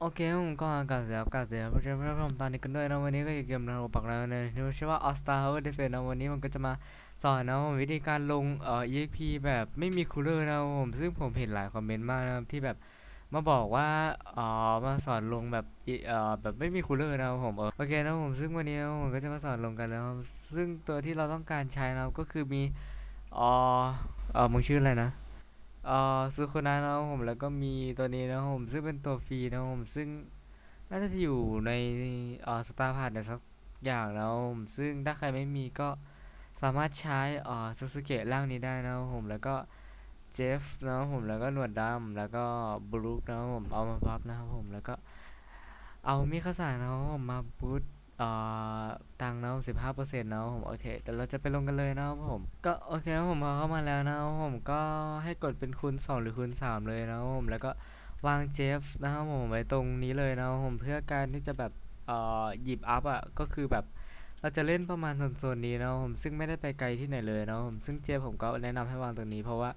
โอเคผมก็อากาศเสียอากาศเสียเพราะฉะนั้นผมตอนนี้กันด้วยนะวันนี้ก็อยู่เกมนาโรปักแล้วนะชื่อว่า All Star Tower Defense นะวันนี้ผมก็จะมาสอนนะวิธีการลงเอ่อ EXP แบบไม่มีคูลเลอร์นะผมซึ่งผมเห็นหลายคอมเมนต์มากนะครับที่แบบมาบอกว่าเอ่อมาสอนลงแบบเอ่อแบบไม่มีคูลเลอร์นะผมเออโอเคนะผมซึ่งวันนี้ผมก็จะมาสอนลงกันนะครับซึ่งตัวที่เราต้องการใช้นะก็คือมีเอ่อเอ่อมึงชื่ออะไรนะ เอ่อซูโคนานะครับผมแล้วก็มีตัวนี้นะครับผมซึ่งเป็นตัวฟรีนะครับผมซึ่งน่าจะอยู่ในเอ่อสตาร์พาร์ทในสักอย่างนะครับผมซึ่งถ้าใครไม่มีก็สามารถใช้เอ่อซาสึเกะร่างนี้ได้นะครับผมแล้วก็เจฟนะครับผมแล้วก็หนวดดำแล้วก็บรูคนะครับผมเอามาพับนะครับผมแล้วก็เอามิคาสะนะครับผมมาบูตเอ่อ ตังค์นะสิบห้าเปอร์เซ็นต์นะผมโอเคเดี๋ยวเราจะไปลงกันเลยนะผมก็โอเคครับผมพอเข้ามาแล้วนะผมก็ให้กดเป็นคูณสองหรือคูณสามเลยนะผมแล้วก็วางเจฟนะครับผมไว้ตรงนี้เลยนะผมเพื่อการที่จะแบบเอ่อหยิบอัพอะก็คือแบบเราจะเล่นประมาณโซนนี้นะผมซึ่งไม่ได้ไปไกลที่ไหนเลยนะผมซึ่งเจฟผมก็แนะนำให้วางตรงนี้ เพราะว่า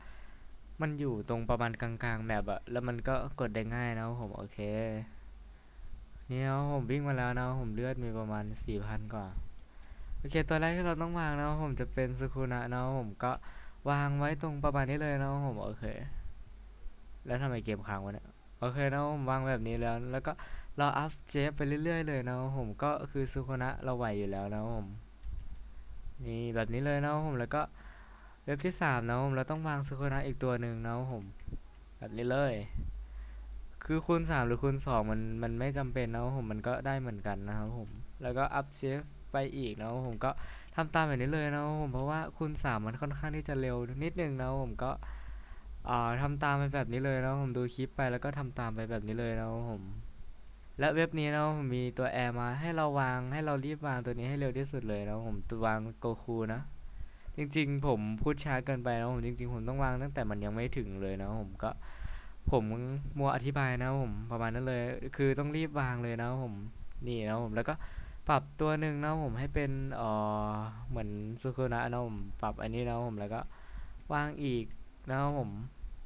มันอยู่ตรงประมาณกลางๆแมปอะแล้วมันก็กดได้ง่ายนะผมโอเค นี่นะครับผมวิ่งมาแล้วนะผมเลือดมีประมาณ4,000กว่า โอเคตัวแรกที่เราต้องวางนะผมจะเป็นสุคุนะนะผมก็วางไว้ตรงประมาณนี้เลยนะผมโอเค แล้วทำไมเกมค้างวะเนี่ยโอเคนะผมวางแบบนี้แล้ว แล้วก็เราอัพเจฟไปเรื่อยๆเลยนะผมก็คือซูโคนะเราไหวอยู่แล้วนะผมนี่แบบนี้เลยนะผมแล้วก็เว็บที่สามนะผมเราต้องวางซูโคนะอีกตัวหนึ่งนะผมแบบนี้เลย คือคูณสามหรือคูณสองมันมันไม่จำเป็นนะผมมันก็ได้เหมือนกันนะครับผม แล้วก็อัพเจฟไปอีกนะผมก็ทำตามแบบนี้เลยนะผมเพราะว่าคูณสามมันค่อนข้างที่จะเร็วนิดนึงนะผมก็อ่าทำตามไปแบบนี้เลยนะผมดูคลิปไปแล้วก็ทำตามไปแบบนี้เลยนะผมและเว็บนี้นะผมมีตัวแอร์มาให้เราวางให้เรารีบวางตัวนี้ให้เร็วที่สุดเลยนะผมตัววางโกคูนะ จริงๆ ผมพูดช้าเกินไปนะผมจริง ๆ ผมต้องวางตั้งแต่มันยังไม่ถึงเลยนะผมก็ ผมมัวอธิบายนะผมประมาณนั้นเลย คือต้องรีบวางเลยนะผมนี่นะผมแล้วก็ปรับตัวหนึ่งนะผมให้เป็นเอ่อเหมือนซูคุนะนะผมปรับอันนี้นะผมแล้วก็วางอีกนะผม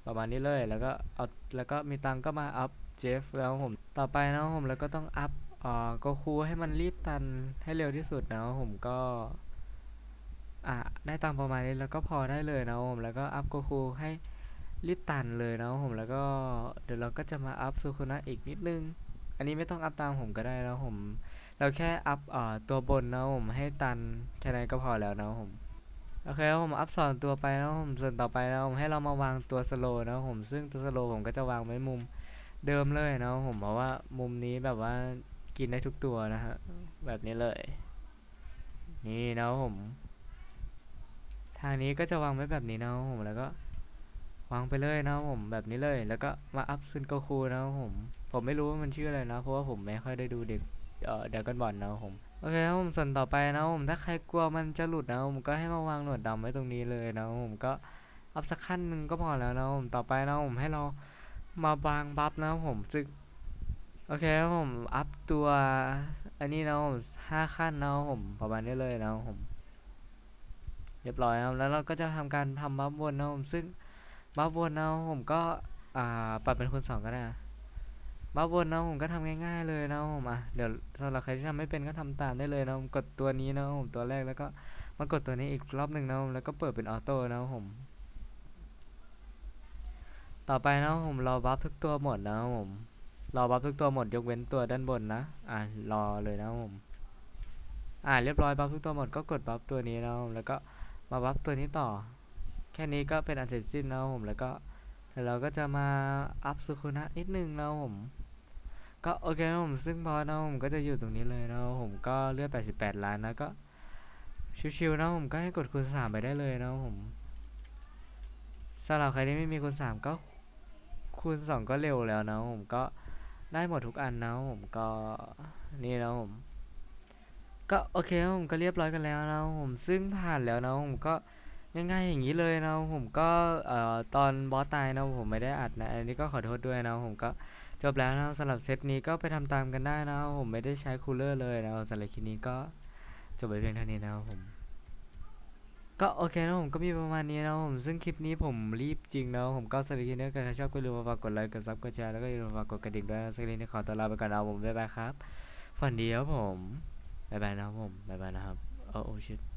ประมาณนี้เลยแล้วก็เอาแล้วก็มีตังก็มาอัพเจฟแล้วผมต่อไปนะผมแล้วก็ต้องอัพอ่าโกคูให้มันรีบตันให้เร็วที่สุดนะผมก็อ่าได้ตังประมาณนี้แล้วก็พอได้เลยนะผมแล้วก็อัพโกคูให้ รีบตันเลยนะผมแล้วก็เดี๋ยวเราก็จะมาอัพซูคุนะอีกนิดนึง อันนี้ไม่ต้องอัพตามผมก็ได้นะผม เราแค่อัพอตัวบนนะผมให้ตันแค่นั้นก็พอแล้วนะผมโอเคแล้วผมอัพสอนตัวไปแล้วผมส่วนต่อไปแล้วผมให้เรามาวางตัวสโลนะผมซึ่งตัวสโลผมก็จะวางไว้มุมเดิมเลยนะผมเพราะว่ามุมนี้แบบว่ากินได้ทุกตัวนะฮะแบบนี้เลย นี่นะผม ทางนี้ก็จะวางไว้แบบนี้นะผมแล้วก็ วางไปเลยนะผมแบบนี้เลย แล้วก็มาอัพซึนโกคูนะผม ผมไม่รู้ว่ามันชื่ออะไรนะ เพราะว่าผมไม่ค่อยได้ดูเด็กเอ่อด็กกันบอลนะผมโอเคครับผมส่วนต่อไปนะผมถ้าใครกลัวมันจะหลุดนะผมก็ให้มาวางหนวดดำไว้ตรงนี้เลยนะผมก็อัพสักขั้นหนึ่งก็พอแล้วนะผมต่อไปนะผมให้เรามาบางบัฟนะผมซึ่งโอเคครับผมอัพตัวอันนี้นะผมห้าขั้นนะผมประมาณนี้เลยนะผมเรียบร้อยนะครับแล้วเราก็จะทำการทำบัฟวนนะผมซึ่ง บัฟวนเนะผมก็อ่าปรับเป็นคูณสองก็ได้นะบัฟบนนะผมก็ทำง่ายๆเลยนะผมอะเดี๋ยวสำหรับใครที่ทำไม่เป็นก็ทำตามได้เลยนะผมกดตัวนี้นะผมตัวแรกแล้วก็มากดตัวนี้อีกรอบหนึ่งนะผมแล้วก็เปิดเป็นออโต้นะผมต่อไปนะผมรอบัฟทุกตัวหมดนะผมรอบัฟทุกตัวหมดยกเว้นตัวด้านบนนะอะรอเลยนะผมอะเรียบร้อยบัฟทุกตัวหมดก็กดบัฟตัวนี้นะผมแล้วก็มาบัฟตัวนี้ต่อ แค่นี้ก็เป็นอันเสร็จสิ้นนะผมแล้วก็เดี๋ยวเราก็จะมาอัพสุคุนะนิดนึงนะผมก็โอเคนะผมซึ่งบอนะผมก็จะอยู่ตรงนี้เลยนะผมก็เลือด88 ล้านนะก็ชิวๆนะผมก็ให้กดคูณ3ไปได้เลยนะผมสำหรับใครที่ไม่มีคูณ3ก็คูณ2ก็เร็วแล้วนะผมก็ได้หมดทุกอันนะผมก็นี่นะผมก็โอเคผมก็เรียบร้อยกันแล้วนะผมซึ่งผ่านแล้วนะผมก็ ง่ายๆอย่างนี้เลยนะผมก็เอ่อตอนบอสตายนะผมไม่ได้อัดนะอันนี้ก็ขอโทษด้วยนะผมก็จบแล้วนะสำหรับเซตนี้ก็ไปทำตามกันได้นะผมไม่ได้ใช้คูลเลอร์เลยนะสำหรับคลิปนี้ก็จบไปเพียงเท่านี้นะครับผมก็โอเคนะผมก็มีประมาณนี้นะผมซึ่งคลิปนี้ผมรีบจริงนะผมก็สวัสดีนะกันถ้าชอบก็อย่าลืมมาฝากกดไลค์กดซับกดแชร์แล้วก็อย่าลืมฝากกดกระดิ่งด้วยนะสักทีนี้ขอตัวลาไปก่อนนะผมบ๊ายบายครับฝันดีครับผมบ๊ายบายนะผมบ๊ายบายนะครับโอ้โอ้ชิต